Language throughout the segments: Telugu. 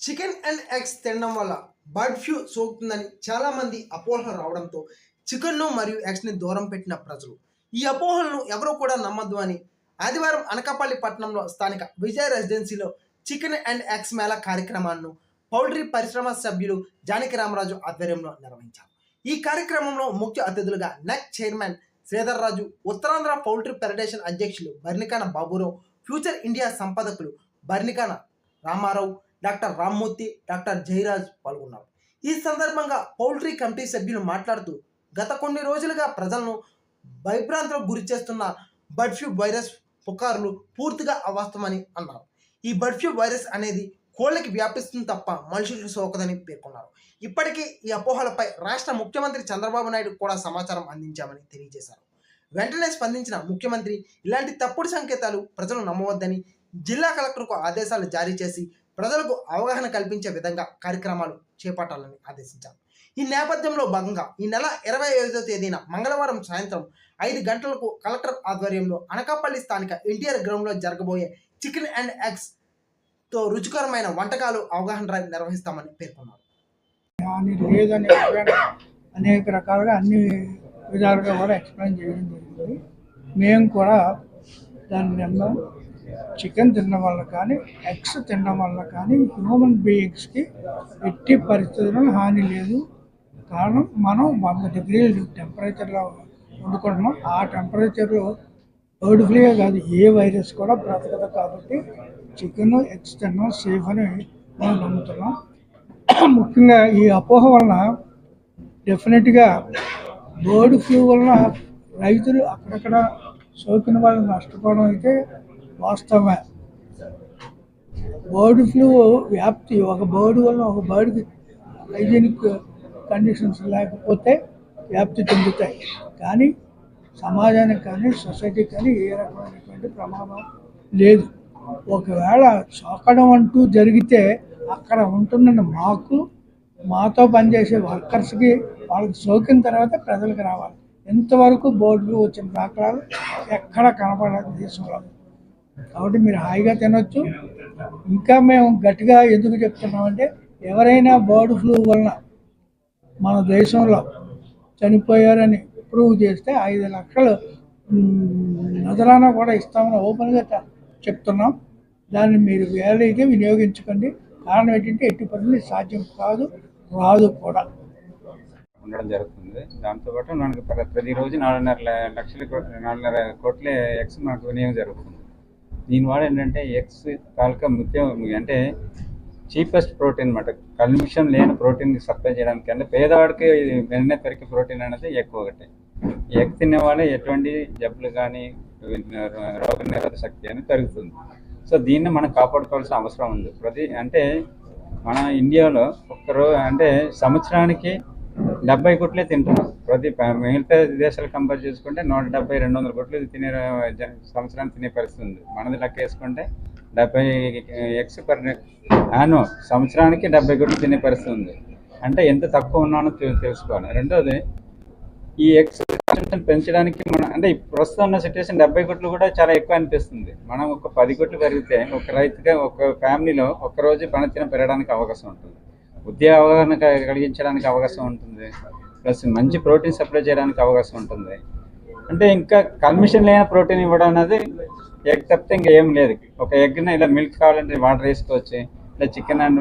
చికెన్ అండ్ ఎగ్స్ తినడం వల్ల బర్డ్ ఫ్లూ సోకుతుందని చాలామంది అపోహలు రావడంతో చికెన్ను మరియు ఎగ్స్ని దూరం పెట్టిన ప్రజలు. ఈ అపోహలను ఎవరూ కూడా నమ్మద్దు అని ఆదివారం అనకాపల్లి పట్టణంలో స్థానిక విజయ రెసిడెన్సీలో చికెన్ అండ్ ఎగ్స్ మేళా కార్యక్రమాన్ని పౌల్ట్రీ పరిశ్రమ సభ్యులు జానకి రామరాజు ఆధ్వర్యంలో నిర్వహించారు. ఈ కార్యక్రమంలో ముఖ్య అతిథులుగా NECC chairman Sridhar Raju Uttarandhra poultry federation అధ్యక్షులు బర్నికాన బాబురావు ఫ్యూచర్ ఇండియా సంపాదకులు బర్నికాన రామారావు డాక్టర్ రామ్మూర్తి డాక్టర్ జయరాజ్ పాల్గొన్నారు. ఈ సందర్భంగా పౌల్ట్రీ కమిటీ సభ్యులు మాట్లాడుతూ గత కొన్ని రోజులుగా ప్రజలను భయభ్రాంతులకు గురి చేస్తున్న బర్డ్ ఫ్లూ వైరస్ పుకార్లు పూర్తిగా అవాస్తవమని అన్నారు. ఈ బర్డ్ ఫ్లూ వైరస్ అనేది కోళ్ళకి వ్యాపిస్తుంది తప్ప మనుషులకు సోకదని పేర్కొన్నారు. ఇప్పటికీ ఈ అపోహలపై రాష్ట్ర ముఖ్యమంత్రి చంద్రబాబు నాయుడు కూడా సమాచారం అందించామని తెలియజేశారు. వెంటనే స్పందించిన ముఖ్యమంత్రి ఇలాంటి తప్పుడు సంకేతాలు ప్రజలు నమ్మవద్దని జిల్లా కలెక్టర్కు ఆదేశాలు జారీ చేసి ప్రజలకు అవగాహన కల్పించే విధంగా కార్యక్రమాలు చేపట్టాలని ఆదేశించారు. ఈ నేపథ్యంలో భాగంగా ఈ నెల ఇరవై ఐదో తేదీన మంగళవారం సాయంత్రం ఐదు గంటలకు కలెక్టర్ ఆధ్వర్యంలో అనకాపల్లి స్థానిక ఎన్టీఆర్ గ్రౌండ్లో జరగబోయే చికెన్ అండ్ ఎగ్స్తో రుచికరమైన వంటకాలు అవగాహన డ్రైవ్ నిర్వహిస్తామని పేర్కొన్నారు. లేదని అనేక రకాలుగా అన్ని విధాలుగా కూడా ఎక్స్ప్లెయిన్ చేయడం జరిగింది. మేము కూడా దాన్ని నిన్న చికెన్ తినడం వల్ల కానీ ఎగ్స్ తినడం వల్ల కానీ హ్యూమన్ బీయింగ్స్కి ఎట్టి పరిస్థితుల్లో హాని లేదు. కారణం మనం వంద డిగ్రీలు టెంపరేచర్లో వండుకుంటున్నాం. ఆ టెంపరేచర్లో బర్డ్ ఫ్లూ కాదు ఏ వైరస్ కూడా బ్రతకదు కాబట్టి చికెన్ ఎగ్స్ తినడం సేఫ్ అని మేము నమ్ముతున్నాం. ముఖ్యంగా ఈ అపోహ వలన డెఫినెట్గా బర్డ్ ఫ్లూ వలన రైతులు అక్కడక్కడ సోకిన వాళ్ళు నష్టపోవడం అయితే వాస్తవమే. బర్డ్ ఫ్లూ వ్యాప్తి ఒక బర్డ్ వలన ఒక బర్డ్కి హైజీనిక్ కండిషన్స్ లేకపోతే వ్యాప్తి చెందుతాయి. కానీ సమాజానికి కానీ సొసైటీకి కానీ ఏ రకమైనటువంటి ప్రమాదం లేదు. ఒకవేళ సోకడం అంటూ జరిగితే అక్కడ ఉంటున్న మాకు మాతో పనిచేసే వర్కర్స్కి వాళ్ళకి సోకిన తర్వాత ప్రజలకు రావాలి. ఎంతవరకు బోర్డులు వచ్చిన దాఖలాలు ఎక్కడ కనపడదు దేశంలో కాబట్టి మీరు హాయిగా తినొచ్చు. ఇంకా మేము గట్టిగా ఎందుకు చెప్తున్నామంటే ఎవరైనా బర్డ్ ఫ్లూ వలన మన దేశంలో చనిపోయారని ప్రూవ్ చేస్తే ఐదు లక్షలు మ్, నజరానా కూడా ఇస్తామని ఓపెన్గా చెప్తున్నాం. దాన్ని మీరు వేలైతే వినియోగించుకోండి. కారణం ఏంటంటే ఎట్టి పరిస్థితి సాధ్యం కాదు రాదు కూడా. ఉండడం జరుగుతుంది. దాంతోపాటు మనకు ప్ర- ప్రతిరోజు నాలుగున్నర లక్షలు లక్షల నాలుగున్నర కోట్ల ఎక్స్ మనకు వినియోగం జరుగుతుంది. దీనివల్ల ఏంటంటే ఎక్స్ తాలూకా ముఖ్యం అంటే చీపెస్ట్ ప్రోటీన్ అనమాట కల్మిషన్ లేని ప్రోటీన్ సప్లై చేయడానికి అంటే పేదవాడికి వెంటనే పెరిగే ప్రోటీన్ అనేది ఎక్కువ ఒకటి. ఎగ్ తినేవాళ్ళు ఎటువంటి జబ్బులు కానీ రోగ నిరోధక శక్తి అని పెరుగుతుంది. సో దీన్ని మనం కాపాడుకోవాల్సిన అవసరం ఉంది. ప్రతి అంటే మన ఇండియాలో ఒక్కరో అంటే సంవత్సరానికి డెబ్బై గుట్లే తింటున్నాం. ప్రతి మిగతా దేశాలు కంపేర్ చేసుకుంటే నూట డెబ్బై రెండు వందల గుట్లు తినే సంవత్సరానికి తినే పరిస్థితి ఉంది. మనది లెక్క వేసుకుంటే డెబ్బై ఎక్స్ పర్ యాన్యువల్ సంవత్సరానికి డెబ్బై గుడ్లు తినే పరిస్థితి ఉంది. అంటే ఎంత తక్కువ ఉన్నానో తెలుసుకోవాలి. రెండోది ఈ ఎక్స్ పెంచడానికి మన అంటే ప్రస్తుతం ఉన్న సిచ్యువేషన్ డెబ్బై కోట్లు కూడా చాలా ఎక్కువ అనిపిస్తుంది. మనం ఒక పది కోట్లు పెరిగితే ఒక రైతుగా ఒక ఫ్యామిలీలో ఒక రోజు పనితీరం పెరగడానికి అవకాశం ఉంటుంది. ఉద్యోగ అవగాహన కలిగించడానికి అవకాశం ఉంటుంది. ప్లస్ మంచి ప్రోటీన్ సప్లై చేయడానికి అవకాశం ఉంటుంది. అంటే ఇంకా కమిషన్ లేని ప్రోటీన్ ఇవ్వడం అనేది ఎగ్ తప్పితే ఇంకా ఏం లేదు. ఒక ఎగ్ని ఇలా మిల్క్ కావాలంటే వాటర్ వేసుకోవచ్చు. ఇట్లా చికెన్ అండ్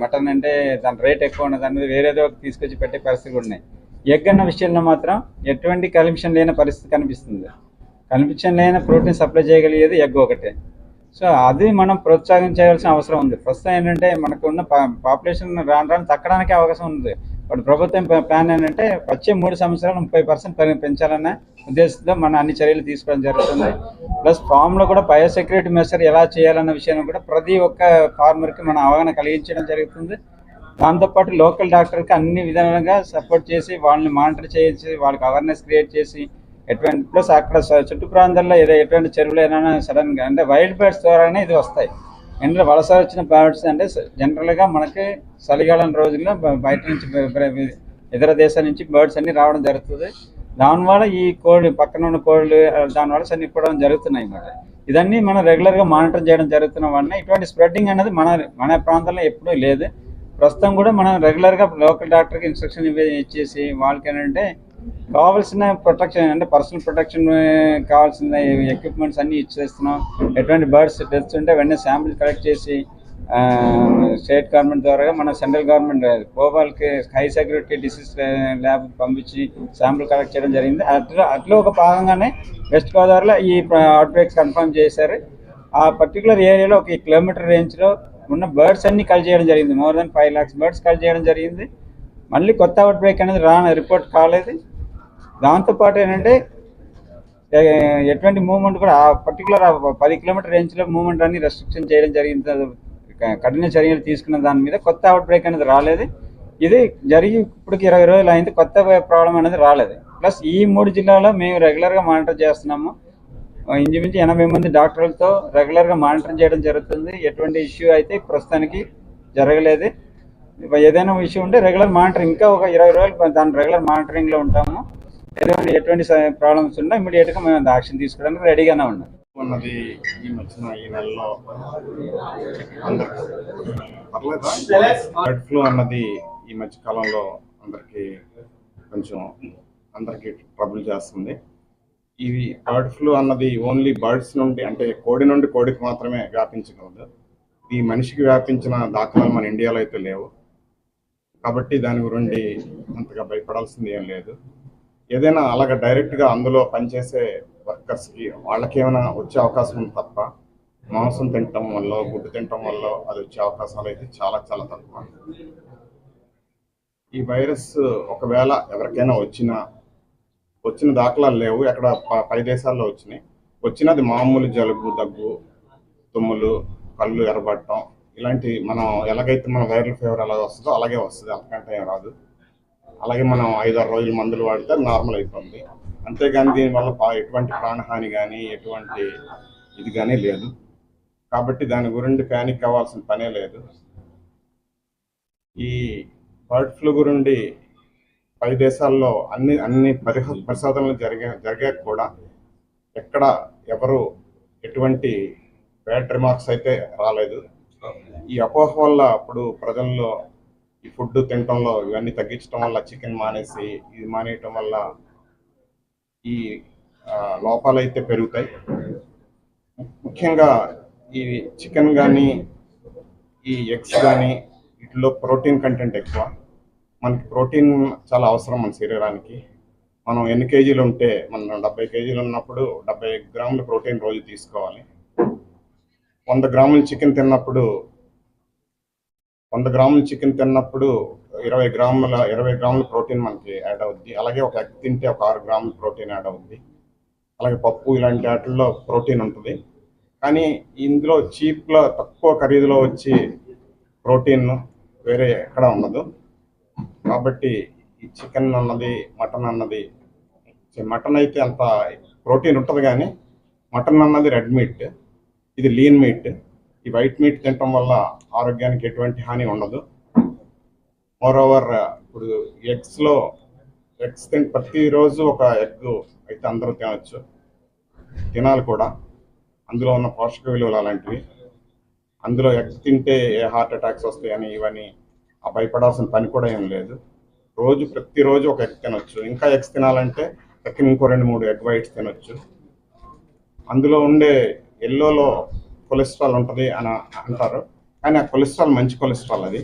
మటన్ అంటే దాని రేట్ ఎక్కువ ఉన్న దాని మీద వేరేదో ఒకటి తీసుకొచ్చి పెట్టే పరిస్థితులు ఉన్నాయి. ఎగ్ అన్న విషయంలో మాత్రం ఎటువంటి కల్మిషన్ లేని పరిస్థితి కనిపిస్తుంది. కల్మిషన్ లేని ప్రోటీన్ సప్లై చేయగలిగేది ఎగ్ ఒకటే. సో అది మనం ప్రోత్సహించాల్సిన అవసరం ఉంది. ప్రస్తుతం ఏంటంటే మనకు ఉన్న పాపులేషన్ రాను రాను తగ్గడానికి అవకాశం ఉంది. ఇప్పుడు ప్రభుత్వం ప్లాన్ ఏంటంటే వచ్చే మూడు సంవత్సరాలు ముప్పై పర్సెంట్ పెంచాలన్న ఉద్దేశంతో మన అన్ని చర్యలు తీసుకోవడం జరుగుతుంది. ప్లస్ ఫామ్లో కూడా బయోసెక్యూరిటీ మెషర్ ఎలా చేయాలన్న విషయాన్ని కూడా ప్రతి ఒక్క ఫార్మర్కి మనం అవగాహన కలిగించడం జరుగుతుంది. దాంతోపాటు లోకల్ డాక్టర్కి అన్ని విధాలుగా సపోర్ట్ చేసి వాళ్ళని మానిటర్ చేసి వాళ్ళకి అవేర్నెస్ క్రియేట్ చేసి ఎటువంటి ప్లస్ అక్కడ చుట్టు ప్రాంతాల్లో ఏదో ఎటువంటి చెరువులు ఏదైనా సడన్గా అంటే వైల్డ్ బర్డ్స్ ద్వారానే ఇది వస్తాయి. ఎందుకంటే వలస వచ్చిన బర్డ్స్ అంటే జనరల్గా మనకి చలికాలం రోజుల్లో బయట నుంచి ఇతర దేశాల నుంచి బర్డ్స్ అన్ని రావడం జరుగుతుంది. దానివల్ల ఈ కోళ్ళు పక్కన ఉన్న కోళ్ళు దానివల్ల చనిపోవడం జరుగుతున్నాయి అన్నమాట. ఇదన్నీ మనం రెగ్యులర్గా మానిటర్ చేయడం జరుగుతున్న వలన ఇటువంటి స్ప్రెడ్డింగ్ అనేది మన మన ప్రాంతంలో ఎప్పుడూ లేదు. ప్రస్తుతం కూడా మనం రెగ్యులర్గా లోకల్ డాక్టర్కి ఇన్స్ట్రక్షన్ ఇచ్చేసి వాళ్ళకి ఏంటంటే కావాల్సిన ప్రొటెక్షన్ అంటే పర్సనల్ ప్రొటెక్షన్ కావాల్సిన ఎక్విప్మెంట్స్ అన్నీ ఇచ్చేస్తున్నాం. ఎటువంటి బర్డ్స్ డెత్స్ ఉంటే వెంటనే శాంపిల్ కలెక్ట్ చేసి స్టేట్ గవర్నమెంట్ ద్వారా మన సెంట్రల్ గవర్నమెంట్ భోపాల్కి హై సెక్యూరిటీ డిసీజ్ ల్యాబ్ పంపించి శాంపుల్ కలెక్ట్ చేయడం జరిగింది. అట్లా అట్లా ఒక భాగంగానే వెస్ట్ గోదావరిలో ఈ అవుట్బ్రేక్స్ కన్ఫర్మ్ చేశారు. ఆ పర్టికులర్ ఏరియాలో ఒక కిలోమీటర్ రేంజ్లో ఉన్న బర్డ్స్ అన్ని కల్ చేయడం జరిగింది. More than five lakhs birds cull చేయడం జరిగింది. మళ్ళీ కొత్త అవుట్ బ్రేక్ అనేది రా రిపోర్ట్ కాలేదు. దాంతోపాటు ఏంటంటే ఎటువంటి మూవ్మెంట్ కూడా ఆ పర్టికులర్ పది కిలోమీటర్ రేంజ్లో మూవ్మెంట్ అన్ని రెస్ట్రిక్షన్ చేయడం జరిగింది. కఠిన చర్యలు తీసుకున్న దాని మీద కొత్త అవుట్ బ్రేక్ అనేది రాలేదు. ఇది జరిగి ఇప్పటికి ఇరవై రోజులు అయింది కొత్త ప్రాబ్లం అనేది రాలేదు. ప్లస్ ఈ మూడు జిల్లాలో మేము రెగ్యులర్గా మానిటర్ చేస్తున్నాము. ఆ, ఇంచుమించు ఎనభై మంది డాక్టర్లతో రెగ్యులర్గా మానిటర్ చేయడం జరుగుతుంది. ఎటువంటి ఇష్యూ అయితే ప్రస్తుతానికి జరగలేదు. ఏదైనా ఇష్యూ ఉంటే రెగ్యులర్ మానిటరింగ్ ఇంకా ఒక ఇరవై రోజులు దాని రెగ్యులర్ మానిటరింగ్లో ఉంటాము. ఎటువంటి ఎటువంటి ప్రాబ్లమ్స్ ఉన్నా ఇమీడియట్గా మేము యాక్షన్ తీసుకోవడానికి రెడీగానే ఉన్నాం. ఉన్నది ఈ మధ్యన ఈ నెలలో బర్డ్ ఫ్లూ అన్నది ఈ మధ్య కాలంలో అందరికి కొంచెం అందరికి ట్రబుల్ చేస్తుంది. ఇది బర్డ్ ఫ్లూ అన్నది ఓన్లీ బర్డ్స్ నుండి అంటే కోడి నుండి కోడికి మాత్రమే వ్యాపించగలదు. ఈ మనిషికి వ్యాపించిన దాఖలాలు మన ఇండియాలో అయితే లేవు. కాబట్టి దాని గురించి అంతగా భయపడాల్సింది ఏం లేదు. ఏదైనా అలాగ డైరెక్ట్గా అందులో పనిచేసే వర్కర్స్కి వాళ్ళకి ఏమైనా వచ్చే అవకాశం ఉంది తప్ప మాంసం తినటం వల్ల గుడ్డు తినటం వల్ల అది వచ్చే అవకాశాలు అయితే చాలా చాలా తక్కువ. ఈ వైరస్ ఒకవేళ ఎవరికైనా వచ్చినా వచ్చిన దాఖలాలు లేవు ఎక్కడ ప- పై దేశాల్లో వచ్చినాయి. వచ్చినది మామూలు జలుబు దగ్గు తుమ్ములు కళ్ళు ఎర్రబడటం ఇలాంటి మనం ఎలాగైతే మన వైరల్ ఫీవర్ ఎలా వస్తుందో అలాగే వస్తుంది అంతకంటే ఏం రాదు. అలాగే మనం ఐదారు రోజులు మందులు వాడితే నార్మల్ అయిపోతుంది అంతేగాని దీనివల్ల ఎటువంటి ప్రాణహాని కానీ ఎటువంటి ఇది కానీ లేదు. కాబట్టి దాని గురించి ప్యానిక్ అవ్వాల్సిన పనే లేదు. ఈ బర్డ్ ఫ్లూ గురించి పై దేశాల్లో అన్ని అన్ని పరిహ పరిశోధనలు జరిగా జరిగాక కూడా ఎక్కడ ఎవరు ఎటువంటి బ్యాడ్ రిమార్క్స్ అయితే రాలేదు. ఈ అపోహ వల్ల అప్పుడు ప్రజల్లో ఈ ఫుడ్ తినటంలో ఇవన్నీ తగ్గించడం వల్ల చికెన్ మానేసి ఇది మానేయటం వల్ల ఈ లోపాలు అయితే పెరుగుతాయి. ముఖ్యంగా ఈ చికెన్ కానీ ఈ ఎగ్స్ కానీ వీటిలో ప్రోటీన్ కంటెంట్ ఎక్కువ. మనకి ప్రోటీన్ చాలా అవసరం మన శరీరానికి. మనం ఎన్ని కేజీలు ఉంటే మనం డెబ్బై కేజీలు ఉన్నప్పుడు డెబ్బై గ్రాముల ప్రోటీన్ రోజు తీసుకోవాలి. వంద గ్రాముల చికెన్ తిన్నప్పుడు వంద గ్రాముల చికెన్ తిన్నప్పుడు ఇరవై గ్రాముల ఇరవై గ్రాముల ప్రోటీన్ మనకి యాడ్ అవుద్ది. అలాగే ఒక ఎగ్ తింటే ఒక ఆరు గ్రాముల ప్రోటీన్ యాడ్ అవుద్ది. అలాగే పప్పు ఇలాంటి వాటిల్లో ప్రోటీన్ ఉంటుంది. కానీ ఇందులో చీప్లో తక్కువ ఖరీదులో వచ్చి ప్రోటీన్ వేరే ఎక్కడ ఉండదు. కాబట్టి ఈ చికెన్ అన్నది మటన్ అన్నది మటన్ అయితే అంత ప్రోటీన్ ఉంటుంది కానీ మటన్ అన్నది రెడ్ మీట్. ఇది లీన్ మీట్. ఈ వైట్ మీట్ తినటం వల్ల ఆరోగ్యానికి ఎటువంటి హాని ఉండదు. మోరోవర్ ఇప్పుడు ఎగ్స్లో ఎగ్స్ తిన ప్రతిరోజు ఒక ఎగ్ అయితే అందరూ తినచ్చు. తినాలి కూడా. అందులో ఉన్న పోషక విలువలు అలాంటివి. అందులో ఎగ్ తింటే ఏ హార్ట్ అటాక్స్ వస్తాయని ఇవన్నీ ఆ భయపడాల్సిన పని కూడా ఏం లేదు. రోజు ప్రతిరోజు ఒక ఎగ్ తినొచ్చు. ఇంకా ఎగ్స్ తినాలంటే ఎక్కిన ఇంకో రెండు మూడు ఎగ్ వైట్స్ తినొచ్చు. అందులో ఉండే ఎల్లోలో కొలెస్ట్రాల్ ఉంటుంది అని అంటారు. కానీ ఆ కొలెస్ట్రాల్ మంచి కొలెస్ట్రాల్ అది.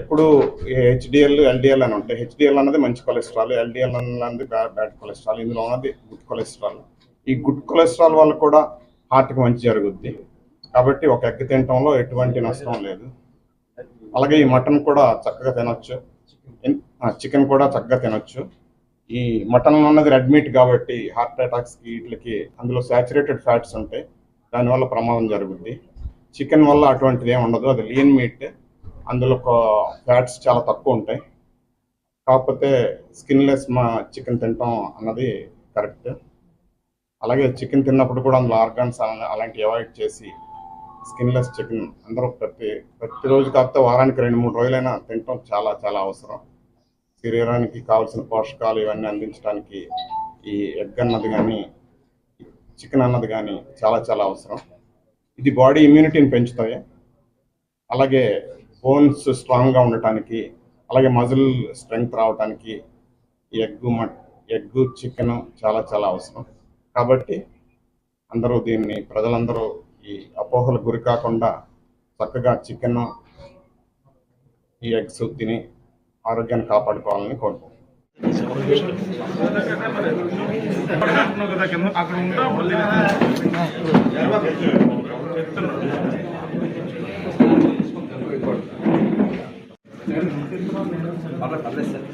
ఎప్పుడు హెచ్డిఎల్ ఎల్డిఎల్ అని ఉంటాయి. హెచ్డిఎల్ అన్నది మంచి కొలెస్ట్రాల్ ఎల్డిఎల్ అన్నది బ్యాడ్ కొలెస్ట్రాల్. ఇందులో ఉన్నది గుడ్ కొలెస్ట్రాల్. ఈ గుడ్ కొలెస్ట్రాల్ వల్ల కూడా హార్ట్కి మంచి జరుగుద్ది. కాబట్టి ఒక ఎగ్ తినటంలో ఎటువంటి నష్టం లేదు. అలాగే ఈ మటన్ కూడా చక్కగా తినొచ్చు. చికెన్ కూడా చక్కగా తినొచ్చు. ఈ మటన్ ఉన్నది రెడ్ మీట్ కాబట్టి హార్ట్ అటాక్స్కి వీటికి అందులో శాచురేటెడ్ ఫ్యాట్స్ ఉంటాయి. దానివల్ల ప్రమాదం జరుగుద్ది. చికెన్ వల్ల అటువంటిది ఏమి ఉండదు. అది లీన్ మీట్. అందులో ఫ్యాట్స్ చాలా తక్కువ ఉంటాయి. కాకపోతే స్కిన్లెస్ మా చికెన్ తినటం అన్నది కరెక్ట్. అలాగే చికెన్ తిన్నప్పుడు కూడా అందులో ఆర్గాన్స్ అలాంటివి అవాయిడ్ చేసి స్కిన్లెస్ చికెన్ అందరూ ప్రతి ప్రతిరోజు కాకపోతే వారానికి రెండు మూడు రోజులైనా తినటం చాలా చాలా అవసరం. శరీరానికి కావాల్సిన పోషకాలు ఇవన్నీ అందించడానికి ఈ ఎగ్ అన్నది కానీ చికెన్ అన్నది కానీ చాలా చాలా అవసరం. ఇది బాడీ ఇమ్యూనిటీని పెంచుతాయి. అలాగే బోన్స్ స్ట్రాంగ్గా ఉండటానికి అలాగే మజిల్ స్ట్రెంగ్త్ రావడానికి ఈ ఎగ్ మట్ ఎగ్ చికెన్ చాలా చాలా అవసరం. కాబట్టి అందరూ దీన్ని ప్రజలందరూ ఈ అపోహలకు గురి కాకుండా చక్కగా చికెన్ ఈ ఎగ్స్ తిని ఆరోగ్యాన్ని కాపాడుకోవాలని కోరుకుంటున్నాను అక్కడ ఏ పర్లేదు సార్